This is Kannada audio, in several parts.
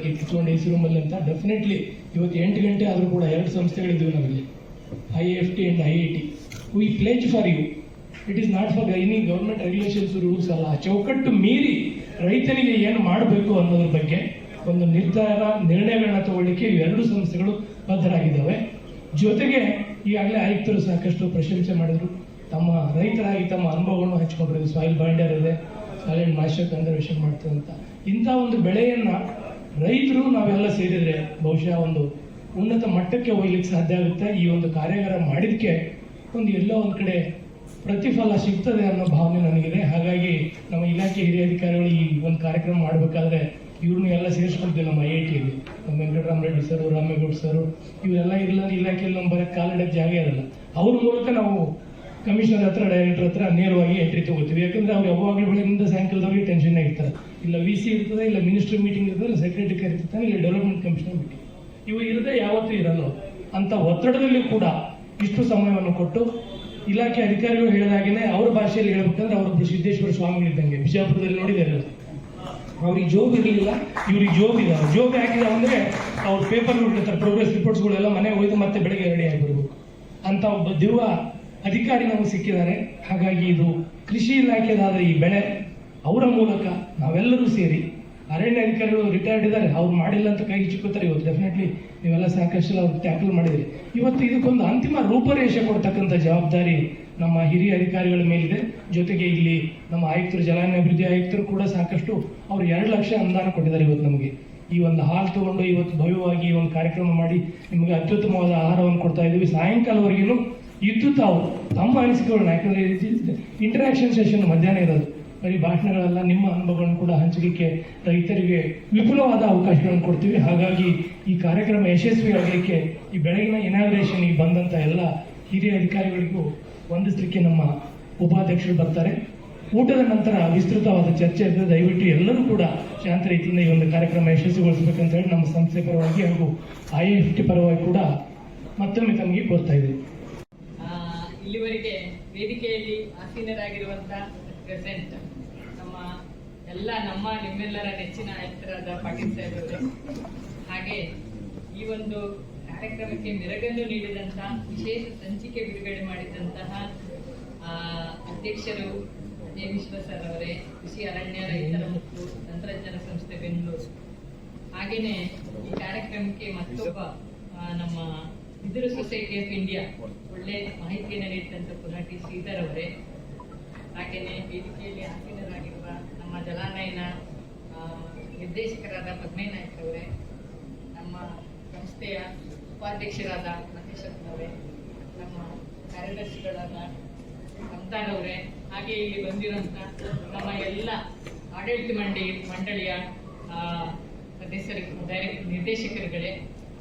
ಇದ್ದಾರೆ ಕಿತ್ಕೊಂಡು ಎ ಸಿ ರೂಮಲ್ಲಿ ಅಂತ ಡೆಫಿನೆಟ್ಲಿ ಇವತ್ತು ಎಂಟು ಗಂಟೆ ಆದರೂ ಕೂಡ ಎರಡು ಸಂಸ್ಥೆಗಳಿದ್ದೀವಿ ನಮಗೆ. I F T and I I T we pledge for you it is not for any government regulations rules ಅಲ್ಲ. ಚೌಕಟ್ಟು ಮೀರಿ ರೈತನಿಗೆ ಏನು ಮಾಡಬೇಕು ಅನ್ನೋದ್ರ ಬಗ್ಗೆ ಒಂದು ನಿರ್ಧಾರ, ನಿರ್ಣಯಗಳನ್ನ ತಗೊಳ್ಳಿಕ್ಕೆ ಎರಡು ಸಂಸ್ಥೆಗಳು ಬದ್ಧರಾಗಿದ್ದಾವೆ. ಜೊತೆಗೆ ಈಗಾಗಲೇ ಆಯುಕ್ತರು ಸಾಕಷ್ಟು ಪ್ರಶಂಸೆ ಮಾಡಿದ್ರು. ತಮ್ಮ ರೈತರಾಗಿ ತಮ್ಮ ಅನುಭವಗಳನ್ನು ಹಂಚಿಕೊಂಡಿರೋದು ಸಾಯಿಲ್ ಬಾಂಡರ್ ಇದೆ ಸಾಯಿಲ್ ಮಾಸ್ಟರ್ ಕನ್ಸರ್ವೇಷನ್ ಮಾಡ್ತದೆ ಅಂತ. ಇಂಥ ಒಂದು ಬೆಳೆಯನ್ನ ರೈತರು ನಾವೆಲ್ಲ ಸೇರಿದ್ರೆ ಬಹುಶಃ ಒಂದು ಉನ್ನತ ಮಟ್ಟಕ್ಕೆ ಹೋಗ್ಲಿಕ್ಕೆ ಸಾಧ್ಯ ಆಗುತ್ತೆ. ಈ ಒಂದು ಕಾರ್ಯಾಗಾರ ಮಾಡಿದಕ್ಕೆ ಒಂದು ಎಲ್ಲೋ ಒಂದು ಕಡೆ ಪ್ರತಿಫಲ ಸಿಗ್ತದೆ ಅನ್ನೋ ಭಾವನೆ ನನಗಿದೆ. ಹಾಗಾಗಿ ನಮ್ಮ ಇಲಾಖೆ ಹಿರಿಯ ಅಧಿಕಾರಿಗಳು ಈ ಒಂದು ಕಾರ್ಯಕ್ರಮ ಮಾಡಬೇಕಾದ್ರೆ ಇವ್ರನ್ನ ಎಲ್ಲ ಸೇರಿಸ್ಕೊಳ್ತೀವಿ ನಮ್ಮ ಐ ಐ ಟಿಯಲ್ಲಿ ನಮ್ಮ ವೆಂಕಟರಾಮ ರೆಡ್ಡಿ ಸರ್, ರಾಮೇಗೌಡ ಸರ್, ಇವರೆಲ್ಲ ಇಲ್ಲ ಇಲಾಖೆಯಲ್ಲಿ ನಮ್ಮ ಬರೋಕ್ಕೆ ಕಾಲಿಡಕ್ಕೆ ಜಾಗ ಇರಲ್ಲ. ಅವ್ರ ಮೂಲಕ ನಾವು ಕಮಿಷನರ್ ಹತ್ರ ಡೈರೆಕ್ಟರ್ ಹತ್ರ ನೇರವಾಗಿ ಎಂಟ್ರಿ ತಗೋತೀವಿ. ಯಾಕಂದ್ರೆ ಅವ್ರು ಯಾವಾಗಲೂ ಬೆಳಗಿನಿಂದ ಸಾಯಂಕಾಲದವರೆಗೆ ಟೆನ್ಷನ್ ಇರ್ತಾರೆ ಇಲ್ಲ ವಿ ಸಿ ಇರ್ತದೆ, ಇಲ್ಲ ಮಿನಿಸ್ಟರ್ ಮೀಟಿಂಗ್ ಇರ್ತದೆ, ಇಲ್ಲ ಸೆಕ್ರೆಟರಿ ಕರಿತಿರ್ತಾನೆ ಇಲ್ಲ ಡೆವಲಪ್ಮೆಂಟ್ ಕಮಿಷನರ್ ಮೀಟಿಂಗ್ ಇವು ಇರದೆ ಯಾವತ್ತೂ ಇರಲ್ಲ. ಅಂತ ಒತ್ತಡದಲ್ಲಿ ಕೂಡ ಇಷ್ಟು ಸಮಯವನ್ನು ಕೊಟ್ಟು ಇಲಾಖೆ ಅಧಿಕಾರಿಗಳು ಹೇಳಿದಾಗೇನೆ ಅವ್ರ ಭಾಷೆಯಲ್ಲಿ ಹೇಳ್ಬೇಕಂದ್ರೆ ಅವರು ಸಿದ್ದೇಶ್ವರ ಸ್ವಾಮಿಗಳಿದ್ದಂಗೆ ಬಿಜಾಪುರದಲ್ಲಿ ನೋಡಿದ್ದಾರೆ ಅವ್ರಿಗೆ ಜೋಬ್ ಇರಲಿಲ್ಲ. ಇವ್ರಿಗೆ ಜೋಬ್ ಇದಾವೆ ಜೋಬ್ ಯಾಕಿದೆ ಅಂದ್ರೆ ಅವ್ರ ಪೇಪರ್ ಇರ್ತಾರೆ ಪ್ರೋಗ್ರೆಸ್ ರಿಪೋರ್ಟ್ಸ್ಗಳೆಲ್ಲ ಮನೆ ಹೋಯ್ತು ಮತ್ತೆ ಬೆಳಗ್ಗೆ ರೆಡಿ ಆಗಿರ್ಬೇಕು ಅಂತ ಒಬ್ಬ ದಿವ್ಯ ಅಧಿಕಾರಿ ನಮಗೆ ಸಿಕ್ಕಿದ್ದಾರೆ. ಹಾಗಾಗಿ ಇದು ಕೃಷಿ ಇಲಾಖೆದಾದ ಈ ಬೆಳೆ ಅವರ ಮೂಲಕ ನಾವೆಲ್ಲರೂ ಸೇರಿ ಅರಣ್ಯ ಅಧಿಕಾರಿಗಳು ರಿಟೈರ್ಡ್ ಇದ್ದಾರೆ. ಅವ್ರು ಮಾಡಿಲ್ಲ ಅಂತ ಕೈ ಚಿಕ್ಕುತ್ತಾರೆ ಇವತ್ತು ಡೆಫಿನೆಟ್ಲಿ ನೀವೆಲ್ಲ ಸಾಕಷ್ಟು ಅವ್ರು ಟ್ಯಾಕಲ್ ಮಾಡಿದ್ರಿ ಇವತ್ತು ಇದಕ್ಕೊಂದು ಅಂತಿಮ ರೂಪರೇಷೆ ಕೊಡ್ತಕ್ಕಂಥ ಜವಾಬ್ದಾರಿ ನಮ್ಮ ಹಿರಿಯ ಅಧಿಕಾರಿಗಳ ಮೇಲಿದೆ. ಜೊತೆಗೆ ಇಲ್ಲಿ ನಮ್ಮ ಆಯುಕ್ತರು ಜಲಾನಯ ಅಭಿವೃದ್ಧಿ ಆಯುಕ್ತರು ಕೂಡ ಸಾಕಷ್ಟು ಅವ್ರು ಎರಡು ಲಕ್ಷ ಅನುದಾನ ಕೊಟ್ಟಿದ್ದಾರೆ ಇವತ್ತು ನಮಗೆ. ಈ ಒಂದು ಹಾಲ್ ತಗೊಂಡು ಇವತ್ತು ಭವ್ಯವಾಗಿ ಈ ಒಂದು ಕಾರ್ಯಕ್ರಮ ಮಾಡಿ ನಿಮಗೆ ಅತ್ಯುತ್ತಮವಾದ ಆಹಾರವನ್ನು ಕೊಡ್ತಾ ಇದ್ದೀವಿ. ಸಾಯಂಕಾಲವರೆಗೂ ಇದ್ದು ತಾವು ತಮ್ಮ ಅನಿಸಿಕೆಗಳನ್ನ ಯಾಕಂದ್ರೆ ಇಂಟರಾಕ್ಷನ್ ಸೆಷನ್ ಮಧ್ಯಾಹ್ನ ಇರೋದು. ಬರೀ ಭಾಷಣಗಳೆಲ್ಲ, ನಿಮ್ಮ ಅನುಭವಗಳನ್ನು ಕೂಡ ಹಂಚಲಿಕ್ಕೆ ರೈತರಿಗೆ ವಿಪುಲವಾದ ಅವಕಾಶಗಳನ್ನು ಕೊಡ್ತೀವಿ. ಹಾಗಾಗಿ ಈ ಕಾರ್ಯಕ್ರಮ ಯಶಸ್ವಿಯಾಗಲಿಕ್ಕೆ ಈ ಬೆಳಗಿನ ಇನಾಗ್ರೇಷನ್ ಈ ಬಂದಂತ ಎಲ್ಲ ಹಿರಿಯ ಅಧಿಕಾರಿಗಳಿಗೂ ವಂದಿಸಲಿಕ್ಕೆ ನಮ್ಮ ಉಪಾಧ್ಯಕ್ಷರು ಬರ್ತಾರೆ. ಊಟದ ನಂತರ ವಿಸ್ತೃತವಾದ ಚರ್ಚೆ ಇರ್ತದೆ. ದಯವಿಟ್ಟು ಎಲ್ಲರೂ ಕೂಡ ಶಾಂತ ರೀತಿಯಿಂದ ಈ ಒಂದು ಕಾರ್ಯಕ್ರಮ ಯಶಸ್ವಿಗೊಳಿಸಬೇಕಂತ ಹೇಳಿ ನಮ್ಮ ಸಂಸ್ಥೆ ಪರವಾಗಿ ಹಾಗೂ ಐ ಎಫ್ ಟಿ ಪರವಾಗಿ ಕೂಡ ಮತ್ತೊಮ್ಮೆ ತಮಗೆ ಕೋರ್ತಾ ಇದ್ದೀವಿ. ಇಲ್ಲಿವರೆಗೆ ವೇದಿಕೆಯಲ್ಲಿ ಆಸೀನರಾಗಿರುವಂತ ಪ್ರೆಸೆಂಟ್ ನಮ್ಮ ಎಲ್ಲ ನಮ್ಮ ನಿಮ್ಮೆಲ್ಲರ ನೆಚ್ಚಿನ ಆಯುಕ್ತರಾದ ಪಾಟೀಲ್ ಹಾಗೆ ಈ ಒಂದು ಕಾರ್ಯಕ್ರಮಕ್ಕೆ ಮೆರಗನ್ನು ನೀಡಿದಂತಹ ವಿಶೇಷ ಸಂಚಿಕೆ ಬಿಡುಗಡೆ ಮಾಡಿದಂತಹ ಅಧ್ಯಕ್ಷರು ಅಜಯ್ ವಿಶ್ವ ಸರ್ ಅವರೇ, ಕೃಷಿ ಅರಣ್ಯ ರೈತರ ಮತ್ತು ತಂತ್ರಜ್ಞಾನ ಸಂಸ್ಥೆ ಬೆಂಗಳೂರು. ಹಾಗೇನೆ ಈ ಕಾರ್ಯಕ್ರಮಕ್ಕೆ ಮತ್ತೊಬ್ಬ ನಮ್ಮ ಬಿದಿರು ಸೊಸೈಟಿ ಆಫ್ ಇಂಡಿಯಾ ಒಳ್ಳೆ ಮಾಹಿತಿಯನ್ನು ನೀಡಿದಂಥ ಪುನಃ ಟಿ ಶ್ರೀಧರ್ ಅವರೇ. ಹಾಗೆಯೇ ವೇದಿಕೆಯಲ್ಲಿ ಆಸೀನರಾಗಿರುವ ನಮ್ಮ ಜಲಾನಯನ ನಿರ್ದೇಶಕರಾದ ಪದ್ಮೇ ನಾಯ್ಕ ಅವರೇ, ನಮ್ಮ ಸಂಸ್ಥೆಯ ಉಪಾಧ್ಯಕ್ಷರಾದ ಮಹೇಶ್ ಅವರೇ, ನಮ್ಮ ಕಾರ್ಯದರ್ಶಿಗಳಾದ ಸಂತಾನ್ ಅವರೇ, ಹಾಗೆ ಇಲ್ಲಿ ಬಂದಿರುವಂತ ನಮ್ಮ ಎಲ್ಲ ಆಡಳಿತ ಮಂಡಳಿ, ಮಂಡಳಿಯ ಸದಸ್ಯರು, ನಿರ್ದೇಶಕರುಗಳೇ.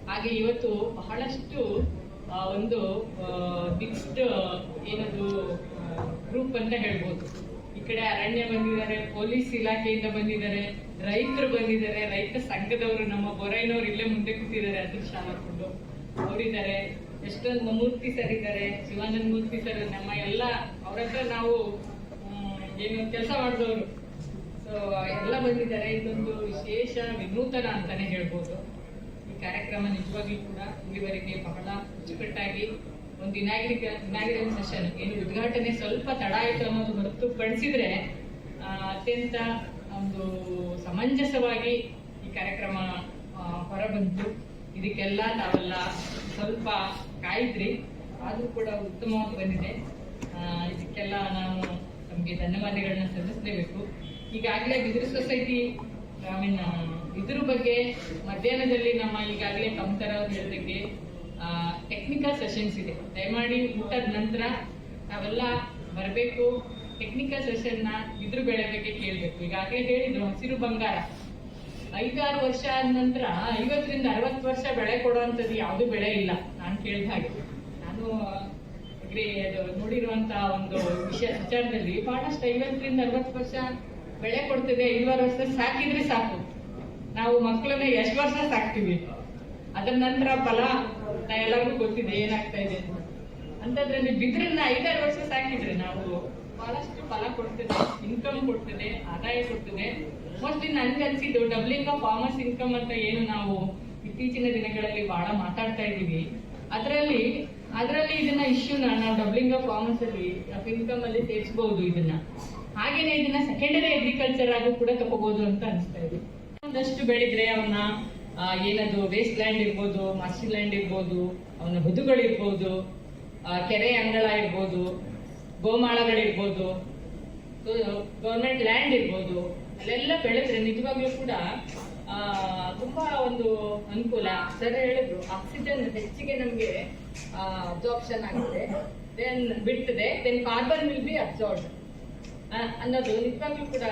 ಹಾಗೆ ಇವತ್ತು ಬಹಳಷ್ಟು ಆ, ಒಂದು ಮಿಕ್ಸ್ಡ್ ಏನದು ಗ್ರೂಪ್ ಅಂತ ಹೇಳ್ಬೋದು. ಈ ಕಡೆ ಅರಣ್ಯ ಬಂದಿದ್ದಾರೆ ಪೊಲೀಸ್ ಇಲಾಖೆಯಿಂದ ಬಂದಿದ್ದಾರೆ ರೈತರು ಬಂದಿದ್ದಾರೆ ರೈತ ಸಂಘದವರು ನಮ್ಮ ಬೊರೈನವ್ರು ಇಲ್ಲೇ ಮುಂದೆ ಕೂತಿದ್ದಾರೆ ಅದೃಷ್ಟ ಹಾಕೊಂಡು ಅವರಿದ್ದಾರೆ ಎಷ್ಟೊಂದು ಮೂರ್ತಿ ಸರ್ ಇದ್ದಾರೆ ಶಿವಾನಂದ ಮೂರ್ತಿ ಸರ್ ನಮ್ಮ ಎಲ್ಲ ಅವ್ರ ಹತ್ರ ನಾವು ಏನು ಕೆಲಸ ಮಾಡಿದವರು. ಸೊ ಎಲ್ಲ ಬಂದಿದ್ದಾರೆ ಇದೊಂದು ವಿಶೇಷ ವಿನೂತನ ಅಂತಾನೆ ಹೇಳ್ಬೋದು. ಕಾರ್ಯಕ್ರಮ ನಿಜವಾಗ್ಲೂ ಕೂಡ ಇಲ್ಲಿವರೆಗೆ ಬಹಳ ಅಚ್ಚುಕಟ್ಟಾಗಿ ಒಂದು ಇನಾಗ್ರಿಕ ಇನಾಗ್ರಲ್ ಸೆಷನ್ ಏನು ಉದ್ಘಾಟನೆ ಸ್ವಲ್ಪ ತಡ ಆಯಿತು ಅನ್ನೋದು ಹೊರತುಪಡಿಸಿದ್ರೆ ಅತ್ಯಂತ ಒಂದು ಸಮಂಜಸವಾಗಿ ಈ ಕಾರ್ಯಕ್ರಮ ಹೊರಬಂತು. ಇದಕ್ಕೆಲ್ಲ ತಾವೆಲ್ಲ ಸ್ವಲ್ಪ ಕಾಯಿದ್ರಿ. ಆದ್ರೂ ಕೂಡ ಉತ್ತಮವಾಗಿ ಬಂದಿದೆ. ಇದಕ್ಕೆಲ್ಲ ನಾನು ನಮಗೆ ಧನ್ಯವಾದಗಳನ್ನ ಸಲ್ಲಿಸಲೇಬೇಕು. ಈಗಾಗಲೇ ಬಿದಿರು ಸೊಸೈಟಿ ಐ ಮೀನ್ ಇದ್ರ ಬಗ್ಗೆ ಮಧ್ಯಾಹ್ನದಲ್ಲಿ ನಮ್ಮ ಈಗಾಗಲೇ ಕಮತರ ಅವ್ರ ಜೊತೆಗೆ ಟೆಕ್ನಿಕಲ್ ಸೆಷನ್ಸ್ ಇದೆ. ದಯಮಾಡಿ ಊಟದ ನಂತರ ನಾವೆಲ್ಲ ಬರಬೇಕು. ಟೆಕ್ನಿಕಲ್ ಸೆಷನ್ನ ಇದ್ರ ಬೆಳೆ ಬಗ್ಗೆ ಕೇಳಬೇಕು. ಈಗಾಗಲೇ ಹೇಳಿದ್ರು, ಹಸಿರು ಬಂಗಾರ. ಐದಾರು ವರ್ಷ ಆದ ನಂತರ ಐವತ್ತರಿಂದ ಅರವತ್ತು ವರ್ಷ ಬೆಳೆ ಕೊಡುವಂಥದ್ದು ಯಾವುದು ಬೆಳೆ ಇಲ್ಲ. ನಾನು ಕೇಳಿದ ಹಾಗೆ. ನಾನು ಅಗ್ರಿ ಅದು ನೋಡಿರುವಂಥ ಒಂದು ವಿಷಯ ವಿಚಾರದಲ್ಲಿ ಬಹಳಷ್ಟು ಐವತ್ತರಿಂದ ಅರವತ್ತು ವರ್ಷ ಬೆಳೆ ಕೊಡ್ತದೆ. ಐದಾರು ವರ್ಷ ಸಾಕಿದ್ರೆ ಸಾಕು. ನಾವು ಮಕ್ಕಳನ್ನ ಎಷ್ಟು ವರ್ಷ ಸಾಕ್ತೀವಿ? ಅದರ ನಂತರ ಫಲ ನಾ ಎಲ್ಲರಿಗೂ ಗೊತ್ತಿದೆ, ಏನಾಗ್ತಾ ಇದೆ ಅಂತ. ಅಂತದ್ರಲ್ಲಿ ಬಿದ್ರನ್ನ ಐದಾರು ವರ್ಷ ಸಾಕಿದ್ರೆ ನಾವು ಬಹಳಷ್ಟು ಫಲ ಕೊಡ್ತದೆ ಇನ್ಕಮ್ ಕೊಡ್ತದೆ, ಆದಾಯ ಕೊಡ್ತದೆ. ಮೋಸ್ಟ್ಲಿ ನನ್ಗೆ ಅನ್ಸಿದ್ದು ಡಬ್ಲಿಂಗ್ ಆಫ್ ಫಾರ್ಮರ್ಸ್ ಇನ್ಕಮ್ ಅಂತ ಏನು ನಾವು ಇತ್ತೀಚಿನ ದಿನಗಳಲ್ಲಿ ಬಹಳ ಮಾತಾಡ್ತಾ ಇದ್ದೀವಿ. ಅದರಲ್ಲಿ ಅದರಲ್ಲಿ ಇದನ್ನ ಇಶ್ಯೂನ ನಾವು ಡಬ್ಲಿಂಗ್ ಆಫ್ ಫಾರ್ಮರ್ಸ್ ಅಲ್ಲಿ ಇನ್ಕಮ್ ಅಲ್ಲಿ ಸೇರಿಸಬಹುದು ಇದನ್ನ. ಹಾಗೇನೆ ಇದನ್ನ ಸೆಕೆಂಡರಿ ಅಗ್ರಿಕಲ್ಚರ್ ಆಗೂ ಕೂಡ ತಗೋಬಹುದು ಅಂತ ಅನಿಸ್ತಾ ಇದೆ. ಒಂದಷ್ಟು ಬೆಳೆದ್ರೆ ಅವನ ಏನದು ವೇಸ್ಟ್ ಲ್ಯಾಂಡ್ ಇರ್ಬೋದು ಮಸ್ಟ್ ಲ್ಯಾಂಡ್ ಇರ್ಬೋದು ಅವನ ಹುದುಗಳಿರ್ಬೋದು ಕೆರೆ ಅಂಗಳ ಇರ್ಬೋದು, ಗೋಮಾಳಗಳಿರ್ಬೋದು ಗೌರ್ಮೆಂಟ್ ಲ್ಯಾಂಡ್ ಇರ್ಬೋದು, ಅಲ್ಲೆಲ್ಲ ಬೆಳೆದ್ರೆ ನಿಜವಾಗ್ಲೂ ಕೂಡ ತುಂಬಾ ಒಂದು ಅನುಕೂಲ. ಸರ್ ಹೇಳಿದ್ರು ಆಕ್ಸಿಜನ್ ಹೆಚ್ಚಿಗೆ ನಮಗೆ ಅಬ್ಸಾರ್ಪ್ಷನ್ ಆಗುತ್ತೆ. ದೆನ್ ಬಿಡ್ತದೆ then carbon will be absorb ಅನ್ನೋದು ನಿಜವಾಗ್ಲೂ ಕೂಡ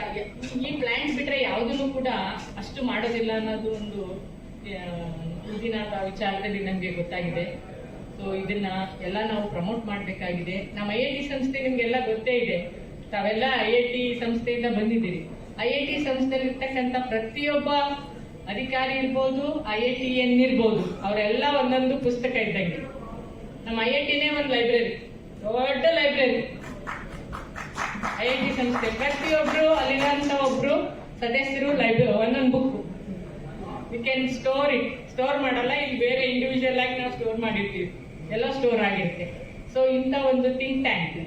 ಈ ಪ್ಲಾಂಟ್ ಬಿಟ್ರೆ ಯಾವುದನ್ನು ಕೂಡ ಅಷ್ಟು ಮಾಡೋದಿಲ್ಲ ಅನ್ನೋದು ಒಂದು ಇಂದಿನ ವಿಚಾರದಲ್ಲಿ ನಮಗೆ ಗೊತ್ತಾಗಿದೆ. ಸೊ ಇದನ್ನ ಎಲ್ಲ ನಾವು ಪ್ರಮೋಟ್ ಮಾಡಬೇಕಾಗಿದೆ. ನಮ್ಮ ಐ ಐ ಟಿ ಸಂಸ್ಥೆ ನಿಮ್ಗೆಲ್ಲ ಗೊತ್ತೇ ಇದೆ. ತಾವೆಲ್ಲ ಐ ಐ ಟಿ ಸಂಸ್ಥೆಯಿಂದ ಬಂದಿದ್ದೀರಿ. ಐ ಐ ಟಿ ಸಂಸ್ಥೆಯಲ್ಲಿ ಇರ್ತಕ್ಕಂತ ಪ್ರತಿಯೊಬ್ಬ ಅಧಿಕಾರಿ ಇರ್ಬೋದು, ಐ ಐ ಟಿ ಎನ್ ಇರ್ಬೋದು ಅವರೆಲ್ಲ ಒಂದೊಂದು ಪುಸ್ತಕ ಇದ್ದಂಗೆ. ನಮ್ಮ ಐ ಐ ಟಿನೇ ಒಂದು ಲೈಬ್ರರಿ ದೊಡ್ಡ ಲೈಬ್ರರಿ ಐ ಐ ಟಿ ಸಂಸ್ಥೆ ಪ್ರತಿಯೊಬ್ರು ಅಲ್ಲಿರುವಂತ ಒಬ್ರು ಸದಸ್ಯರು ಲೈಬ್ರರಿ ಒಂದೊಂದು book we can store it store ಮಾಡಲ್ಲ, ಇಲ್ಲಿ ಬೇರೆ ಇಂಡಿವಿಜುವಲ್ ಆಗಿ ನಾವು ಸ್ಟೋರ್ ಮಾಡಿರ್ತೀವಿ. ಎಲ್ಲ ಸ್ಟೋರ್ ಆಗಿರುತ್ತೆ. ಸೊ ಇಂಥ ಒಂದು ಥಿಂಕ್ ಟ್ಯಾಂಕ್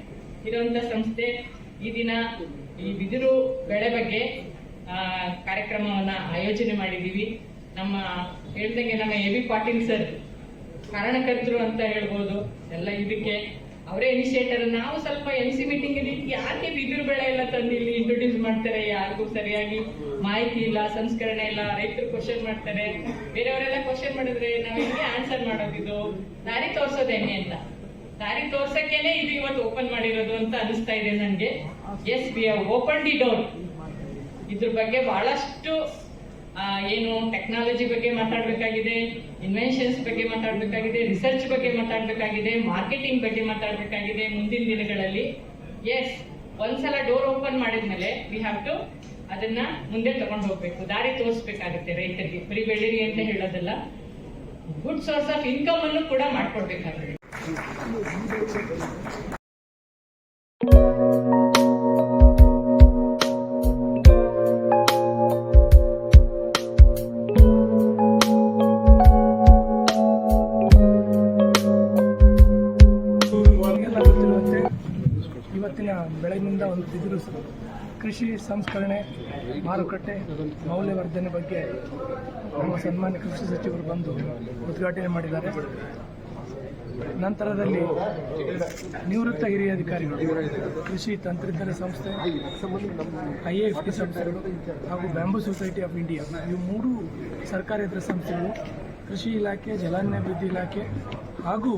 ಇರುವಂತ ಸಂಸ್ಥೆ, ಈ ದಿನ ಈ ಬಿದಿರು ಬೆಳೆ ಬಗ್ಗೆ ಕಾರ್ಯಕ್ರಮವನ್ನು ಆಯೋಜನೆ ಮಾಡಿದ್ದೀವಿ. ನಮ್ಮ ಹೇಳ್ದಂಗೆ ನಮ್ಮ ಎ ಬಿ ಪಾಟೀಲ್ ಸರ್ ಕಾರಣಕರ್ತರು ಅಂತ ಹೇಳ್ಬೋದು. ಎಲ್ಲ ಇದಕ್ಕೆ ಅವರೇ ಇನಿಷಿಯೇಟರ್ ನಾವು ಸ್ವಲ್ಪ ಎಂ ಸಿ ಮೀಟಿಂಗ್ ಯಾಕೆ ಬಿದಿರು ಬೆಳೆ ಎಲ್ಲ ತಂದು ಮಾಡ್ತಾರೆ, ಯಾರಿಗೂ ಸರಿಯಾಗಿ ಮಾಹಿತಿ ಇಲ್ಲ, ಸಂಸ್ಕರಣೆ ಇಲ್ಲ, ರೈತರು ಕ್ವಶನ್ ಮಾಡ್ತಾರೆ. ಬೇರೆಯವರೆಲ್ಲ ಕ್ವಶನ್ ಮಾಡಿದ್ರೆ ನಾವು ಹೆಂಗೆ ಆನ್ಸರ್ ಮಾಡೋದಿದು ದಾರಿ ತೋರ್ಸೋದು ಹೆಂಗೆ ಅಂತ? ದಾರಿ ತೋರ್ಸಕ್ಕೇನೆ ಇದು ಇವತ್ತು ಓಪನ್ ಮಾಡಿರೋದು ಅಂತ ಅನಿಸ್ತಾ ಇದೆ ನನಗೆ. Yes we open the door ಇದ್ರ ಬಗ್ಗೆ ಬಹಳಷ್ಟು ಏನು ಟೆಕ್ನಾಲಜಿ ಬಗ್ಗೆ ಮಾತಾಡಬೇಕಾಗಿದೆ ಇನ್ವೆನ್ಷನ್ಸ್ ಬಗ್ಗೆ ಮಾತಾಡಬೇಕಾಗಿದೆ ರಿಸರ್ಚ್ ಬಗ್ಗೆ ಮಾತಾಡಬೇಕಾಗಿದೆ ಮಾರ್ಕೆಟಿಂಗ್ ಬಗ್ಗೆ ಮಾತಾಡಬೇಕಾಗಿದೆ ಮುಂದಿನ ದಿನಗಳಲ್ಲಿ. ಎಸ್ ಒಂದ್ಸಲ ಡೋರ್ ಓಪನ್ ಮಾಡಿದ್ಮೇಲೆ ವಿ ಹ್ಯಾವ್ ಟು ಅದನ್ನ ಮುಂದೆ ತಗೊಂಡು ಹೋಗ್ಬೇಕು. ದಾರಿ ತೋರಿಸ್ಬೇಕಾಗುತ್ತೆ ರೈತರಿಗೆ. ಬರೀ ಅಂತ ಹೇಳೋದಲ್ಲ. ಗುಡ್ ಸೋರ್ಸ್ ಆಫ್ ಇನ್ಕಮ್ ಅನ್ನು ಕೂಡ ಮಾಡ್ಕೊಡ್ಬೇಕಾಗುತ್ತೆ ಕೃಷಿ ಸಂಸ್ಕರಣೆ, ಮಾರುಕಟ್ಟೆ, ಮೌಲ್ಯವರ್ಧನೆ ಬಗ್ಗೆ ನಮ್ಮ ಸನ್ಮಾನ್ಯ ಕೃಷಿ ಸಚಿವರು ಬಂದು ಉದ್ಘಾಟನೆ ಮಾಡಿದ್ದಾರೆ. ನಂತರದಲ್ಲಿ ನಿವೃತ್ತ ಹಿರಿಯ ಅಧಿಕಾರಿಗಳು, ಕೃಷಿ ತಂತ್ರಜ್ಞಾನ ಸಂಸ್ಥೆ ಐ ಎಫ್ ಟಿ ಸಂಸ್ಥೆಗಳು ಹಾಗೂ ಬ್ಯಾಂಬೂ ಸೊಸೈಟಿ ಆಫ್ ಇಂಡಿಯಾ ಈ ಮೂರು ಸರ್ಕಾರೇತರ ಸಂಸ್ಥೆಗಳು, ಕೃಷಿ ಇಲಾಖೆ ಜಲಾನ್ಯಾಭಿವೃದ್ಧಿ ಇಲಾಖೆ ಹಾಗೂ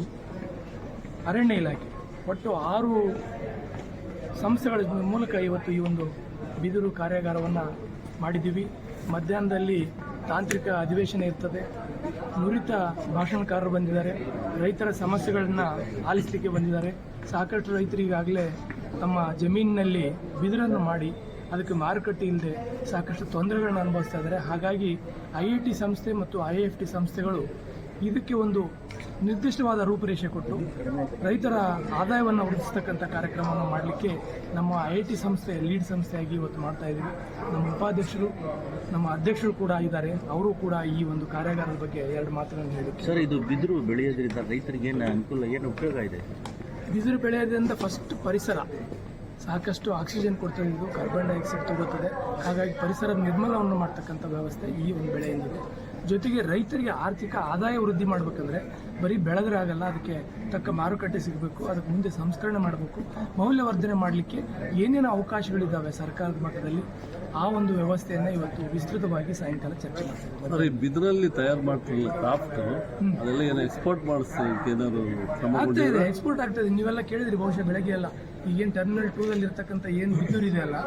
ಅರಣ್ಯ ಇಲಾಖೆ. ಒಟ್ಟು ಆರು ಸಂಸ್ಥೆಗಳ ಮೂಲಕ ಇವತ್ತು ಈ ಒಂದು ಬಿದಿರು ಕಾರ್ಯಾಗಾರವನ್ನು ಮಾಡಿದ್ದೀವಿ. ಮಧ್ಯಾಹ್ನದಲ್ಲಿ ತಾಂತ್ರಿಕ ಅಧಿವೇಶನ ಇರ್ತದೆ. ನುರಿತ ಭಾಷಣಕಾರರು ಬಂದಿದ್ದಾರೆ. ರೈತರ ಸಮಸ್ಯೆಗಳನ್ನು ಆಲಿಸಲಿಕ್ಕೆ ಬಂದಿದ್ದಾರೆ. ಸಾಕಷ್ಟು ರೈತರಿಗಾಗಲೇ ತಮ್ಮ ಜಮೀನಿನಲ್ಲಿ ಬಿದಿರನ್ನು ಮಾಡಿ ಅದಕ್ಕೆ ಮಾರುಕಟ್ಟೆ ಇಲ್ಲದೆ ಸಾಕಷ್ಟು ತೊಂದರೆಗಳನ್ನು ಅನುಭವಿಸ್ತಾ ಇದ್ದಾರೆ. ಹಾಗಾಗಿ ಐ ಸಂಸ್ಥೆ ಮತ್ತು ಐ ಸಂಸ್ಥೆಗಳು ಇದಕ್ಕೆ ಒಂದು ನಿರ್ದಿಷ್ಟವಾದ ರೂಪುರೇಷೆ ಕೊಟ್ಟು ರೈತರ ಆದಾಯವನ್ನು ವೃದ್ಧಿಸ್ತಕ್ಕಂಥ ಕಾರ್ಯಕ್ರಮವನ್ನು ಮಾಡಲಿಕ್ಕೆ ನಮ್ಮ ಐ ಐ ಟಿ ಸಂಸ್ಥೆ ಲೀಡ್ ಸಂಸ್ಥೆಯಾಗಿ ಇವತ್ತು ಮಾಡ್ತಾ ಇದ್ದೀವಿ. ನಮ್ಮ ಉಪಾಧ್ಯಕ್ಷರು ನಮ್ಮ ಅಧ್ಯಕ್ಷರು ಕೂಡ ಇದ್ದಾರೆ. ಅವರು ಕೂಡ ಈ ಒಂದು ಕಾರ್ಯಾಗಾರದ ಬಗ್ಗೆ ಎರಡು ಮಾತುಗಳನ್ನು ಹೇಳಿದ್ರು ಸರ್ ಇದು ಬಿದಿರು ಬೆಳೆಯೋದ್ರಿಂದ ರೈತರಿಗೆ ಏನು ಅನುಕೂಲ ಏನು ಉಪಯೋಗ ಇದೆ? ಬಿದಿರು ಬೆಳೆಯೋದ್ರಿಂದ ಫಸ್ಟ್ ಪರಿಸರ. ಸಾಕಷ್ಟು ಆಕ್ಸಿಜನ್ ಕೊಡ್ತದೆ ಇದು ಕಾರ್ಬನ್ ಡೈಆಕ್ಸೈಡ್ ತಗೋತದೆ ಹಾಗಾಗಿ ಪರಿಸರ ನಿರ್ಮಲವನ್ನು ಮಾಡ್ತಕ್ಕಂಥ ವ್ಯವಸ್ಥೆ ಈ ಒಂದು ಬೆಳೆಯಿಂದಿದೆ. ಜೊತೆಗೆ ರೈತರಿಗೆ ಆರ್ಥಿಕ ಆದಾಯ ವೃದ್ಧಿ ಮಾಡಬೇಕಂದ್ರೆ ಬರೀ ಬೆಳೆದ್ರೆ ಆಗಲ್ಲ ಅದಕ್ಕೆ ತಕ್ಕ ಮಾರುಕಟ್ಟೆ ಸಿಗಬೇಕು ಅದಕ್ಕೆ ಮುಂದೆ ಸಂಸ್ಕರಣೆ ಮಾಡಬೇಕು. ಮೌಲ್ಯವರ್ಧನೆ ಮಾಡಲಿಕ್ಕೆ ಏನೇನು ಅವಕಾಶಗಳಿದ್ದಾವೆ ಸರ್ಕಾರದ ಮಟ್ಟದಲ್ಲಿ? ಆ ಒಂದು ವ್ಯವಸ್ಥೆಯನ್ನು ಇವತ್ತು ವಿಸ್ತೃತವಾಗಿ ಸಾಯಂಕಾಲ ಚರ್ಚೆ ಮಾಡ್ತಾರೆ ಬಿದಿರಲ್ಲಿ ತಯಾರು ಮಾಡ್ತಿರಲ್ಲ ಕ್ರಾಫ್ಟ್ ಅದೆಲ್ಲ ಏನೋ ಎಕ್ಸ್ಪೋರ್ಟ್ ಮಾಡಿಸ್ತೇನೆ ಏನಾದರೂ ಕ್ರಮ ಆಗ್ತಾ ಇದೆ ಎಕ್ಸ್ಪೋರ್ಟ್ ಆಗ್ತದೆ ನೀವೆಲ್ಲ ಕೇಳಿದ್ರಿ ಬಹುಶಃ ಬೆಳಗ್ಗೆ ಎಲ್ಲ. ಈಗೇನು ಟರ್ಮಿನಲ್ ಟೂದಲ್ಲಿ ಇರ್ತಕ್ಕಂಥ ಏನು ಬಿದ್ದೂರಿದೆಯಲ್ಲ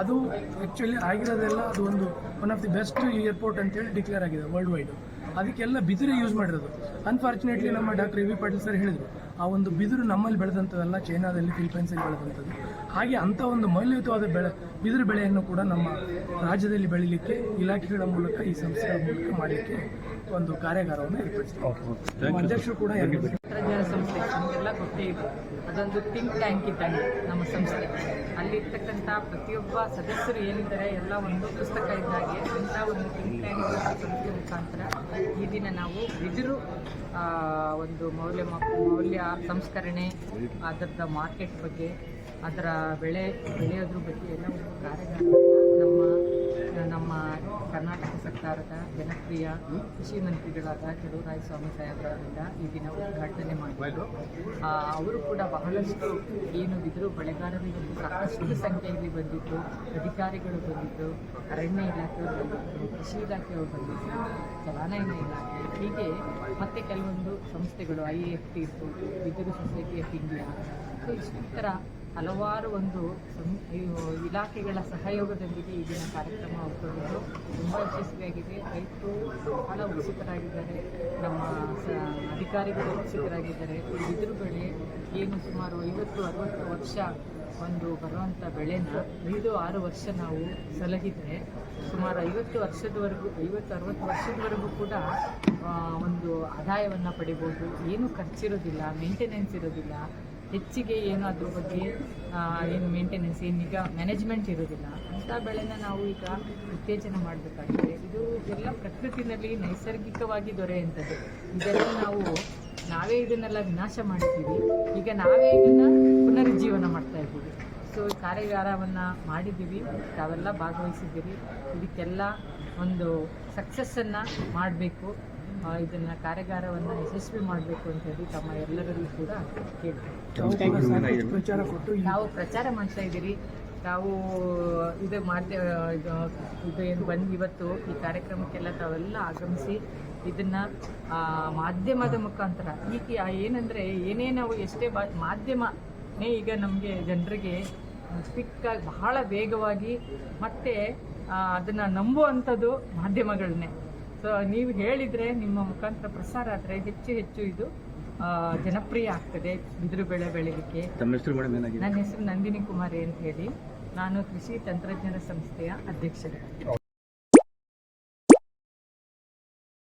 ಅದು ಆ್ಯಕ್ಚುಲಿ ಆಗಿರೋದೆಲ್ಲ ಅದು ಒಂದು one of the best airport ಅಂತೇಳಿ ಡಿಕ್ಲೇರ್ ಆಗಿದೆ ವರ್ಲ್ಡ್ ವೈಡ್ ಅದಕ್ಕೆಲ್ಲ ಬಿದಿರು ಯೂಸ್ ಮಾಡಿರೋದು. ಅನ್ಫಾರ್ಚುನೇಟ್ಲಿ ನಮ್ಮ ಡಾಕ್ಟರ್ ವಿ ಪಾಟೀಲ್ ಸರ್ ಹೇಳಿದರು, ಆ ಒಂದು ಬಿದಿರು ನಮ್ಮಲ್ಲಿ ಬೆಳೆದಂಥದ್ದಲ್ಲ ಚೈನಾದಲ್ಲಿ ಫಿಲಿಪೈನ್ಸಲ್ಲಿ ಬೆಳೆದಂಥದ್ದು. ಹಾಗೆ ಅಂಥ ಒಂದು ಮೌಲ್ಯಯುತವಾದ ಬೆಳೆ ಬಿದಿರು ಬೆಳೆಯನ್ನು ಕೂಡ ನಮ್ಮ ರಾಜ್ಯದಲ್ಲಿ ಬೆಳೀಲಿಕ್ಕೆ ಇಲಾಖೆಗಳ ಮೂಲಕ ಈ ಸಂಸ್ಥೆಗಳ ಮೂಲಕ ಮಾಡಲಿಕ್ಕೆ ಒಂದು ಕಾರ್ಯಾಗಾರವನ್ನು ಏರ್ಪಡಿಸ್ತೀವಿ ನಮ್ಮ ಅಧ್ಯಕ್ಷರು ಕೂಡ ತಂತ್ರಜ್ಞಾನ ಸಂಸ್ಥೆ ನಮಗೆಲ್ಲ ಗೊತ್ತೇ ಇದೆ. ಅದೊಂದು ಥಿಂಕ್ ಟ್ಯಾಂಕ್ ಇದ್ದಂಗೆ ನಮ್ಮ ಸಂಸ್ಥೆ. ಅಲ್ಲಿರ್ತಕ್ಕಂಥ ಪ್ರತಿಯೊಬ್ಬ ಸದಸ್ಯರು ಏನಿದ್ದಾರೆ ಎಲ್ಲ ಒಂದು ಪುಸ್ತಕ ಇದ್ದಾಗೆ ಅಂತ ಒಂದು ಥಿಂಕ್ ಟ್ಯಾಂಕ್ ಸಂಸ್ಥೆ ಮುಖಾಂತರ ಈ ದಿನ ನಾವು ಬಿದಿರು ಒಂದು ಮೌಲ್ಯ ಮೌಲ್ಯ ಸಂಸ್ಕರಣೆ ಅದರದ ಮಾರ್ಕೆಟ್ ಬಗ್ಗೆ ಅದರ ಬೆಳೆ ಬೆಳೆಯೋದ್ರ ಬಗ್ಗೆ ಎಲ್ಲ ಒಂದು ಕಾರ್ಯಕ್ರಮ. ನಮ್ಮ ನಮ್ಮ ಕರ್ನಾಟಕ ಸರ್ಕಾರದ ಜನಪ್ರಿಯ ಕೃಷಿ ಮಂತ್ರಿಗಳಾದ ಕೆಡೂರಾಯ ಸ್ವಾಮಿ ಸಾಹೇಬರವರಿಂದ ಈ ದಿನ ಉದ್ಘಾಟನೆ ಮಾಡಿದ್ರು. ಅವರು ಕೂಡ ಬಹಳಷ್ಟು ಏನು ಬಿದ್ರು ಬೆಳೆಗಾರರಿಗೆ ಸಾಕಷ್ಟು ಸಂಖ್ಯೆಯಲ್ಲಿ ಬಂದಿದ್ದು ಅಧಿಕಾರಿಗಳು ಬಂದಿದ್ದು ಅರಣ್ಯ ಇಲಾಖೆಯವರು ಬಂದಿದ್ದರು ಕೃಷಿ ಇಲಾಖೆಯವರು ಬಂದಿದ್ದು ಜಲಾನಯನ ಇಲಾಖೆ, ಹೀಗೆ ಮತ್ತೆ ಕೆಲವೊಂದು ಸಂಸ್ಥೆಗಳು, ಐ ಎಫ್ ಟಿ ಇರ್ಬೋದು ಬಿದಿರು ಸೊಸೈಟಿ ಆಫ್ ಇಂಡಿಯಾ, ಸೊ ಇತರ ಹಲವಾರು ಒಂದು ಇಲಾಖೆಗಳ ಸಹಯೋಗದೊಂದಿಗೆ ಈ ದಿನ ಕಾರ್ಯಕ್ರಮ ಹೊರಟುಕೊಂಡು ತುಂಬ ಯಶಸ್ವಿಯಾಗಿದೆ. ರೈತರು ಬಹಳ ಉತ್ಸುಕರಾಗಿದ್ದಾರೆ. ನಮ್ಮ ಸ ಅಧಿಕಾರಿಗಳು ಉತ್ಸುಕರಾಗಿದ್ದಾರೆ. ಬಿದಿರು ಬೆಳೆ ಏನು ಸುಮಾರು ಐವತ್ತು, ಅರವತ್ತು ವರ್ಷ ಒಂದು ಬರುವಂಥ ಬೆಳೆನ ಐದು, ಆರು ವರ್ಷ ನಾವು ಸಲಹಿದರೆ ಸುಮಾರು ಐವತ್ತು ವರ್ಷದವರೆಗೂ, ಐವತ್ತು, ಅರವತ್ತು ವರ್ಷದವರೆಗೂ ಕೂಡ ಒಂದು ಆದಾಯವನ್ನು ಪಡಿಬೋದು. ಏನು ಖರ್ಚಿರೋದಿಲ್ಲ ಮೇಂಟೆನೆನ್ಸ್ ಇರೋದಿಲ್ಲ. ಹೆಚ್ಚಿಗೆ ಏನು ಅದ್ರ ಬಗ್ಗೆ ಏನು ಮೇಂಟೆನೆನ್ಸ್ ಏನೀಗ ಮ್ಯಾನೇಜ್ಮೆಂಟ್ ಇರೋದಿಲ್ಲ ಅಂಥ ಬೆಳೆನ ನಾವು ಈಗ ಉತ್ತೇಜನ ಮಾಡಬೇಕಾಗಿದೆ. ಇದು ಎಲ್ಲ ಪ್ರಕೃತಿನಲ್ಲಿ ನೈಸರ್ಗಿಕವಾಗಿ ದೊರೆಯುವಂಥದ್ದು ಇದೆಲ್ಲ ನಾವು, ನಾವೇ ಇದನ್ನೆಲ್ಲ ವಿನಾಶ ಮಾಡ್ತೀವಿ. ಈಗ ನಾವೇ ಇದನ್ನು ಪುನರುಜ್ಜೀವನ ಮಾಡ್ತಾ ಇದ್ದೀವಿ. ಸೊ ಕಾರ್ಯಾಗಾರವನ್ನು ಮಾಡಿದ್ದೀವಿ. ತಾವೆಲ್ಲ ಭಾಗವಹಿಸಿದ್ದೀರಿ. ಇದಕ್ಕೆಲ್ಲ ಒಂದು ಸಕ್ಸಸ್ಸನ್ನು ಮಾಡಬೇಕು. ಇದನ್ನು ಕಾರ್ಯಾಗಾರವನ್ನು ಯಶಸ್ವಿ ಮಾಡಬೇಕು ಅಂತ ಹೇಳಿ ತಮ್ಮ ಎಲ್ಲರಲ್ಲೂ ಕೂಡ ಕೇಳ್ತೇವೆ ನಾವು ಪ್ರಚಾರ ಮಾಡ್ತಾ ಇದ್ದೀರಿ. ನಾವು ಇದು ಮಾಧ್ಯ ಇದು ಇದು ಏನು ಬಂದು ಇವತ್ತು ಈ ಕಾರ್ಯಕ್ರಮಕ್ಕೆಲ್ಲ ತಾವೆಲ್ಲ ಆಗಮಿಸಿ ಇದನ್ನು ಮಾಧ್ಯಮದ ಮುಖಾಂತರ ಈಗ ಏನಂದರೆ ಏನೇ ನಾವು ಎಷ್ಟೇ ಬಾ ಮಾಧ್ಯಮನೇ ಈಗ ನಮಗೆ ಜನರಿಗೆ ಕ್ವಿಕ್ಕಾಗಿ ಬಹಳ ವೇಗವಾಗಿ ಮತ್ತೆ ಅದನ್ನು ನಂಬುವಂಥದ್ದು ಮಾಧ್ಯಮಗಳನ್ನೇ ಸೊ ನೀವು ಹೇಳಿದರೆ ನಿಮ್ಮ ಮುಖಾಂತರ ಪ್ರಸಾರ ಆದರೆ ಹೆಚ್ಚು ಹೆಚ್ಚು ಇದು ಜನಪ್ರಿಯ ಆಗ್ತದೆ ಬಿದಿರು ಬೆಳೆ ಬೆಳೀಲಿಕ್ಕೆ. ತಮ್ಮ ಹೆಸರು ಮೇಡಮ್ ಏನಾಗಿದೆ? ನನ್ನ ಹೆಸರು ನಂದಿನಿ ಕುಮಾರಿ ಅಂತ ಹೇಳಿ. ನಾನು ಕೃಷಿ ತಂತ್ರಜ್ಞಾನ ಸಂಸ್ಥೆಯ ಅಧ್ಯಕ್ಷರು.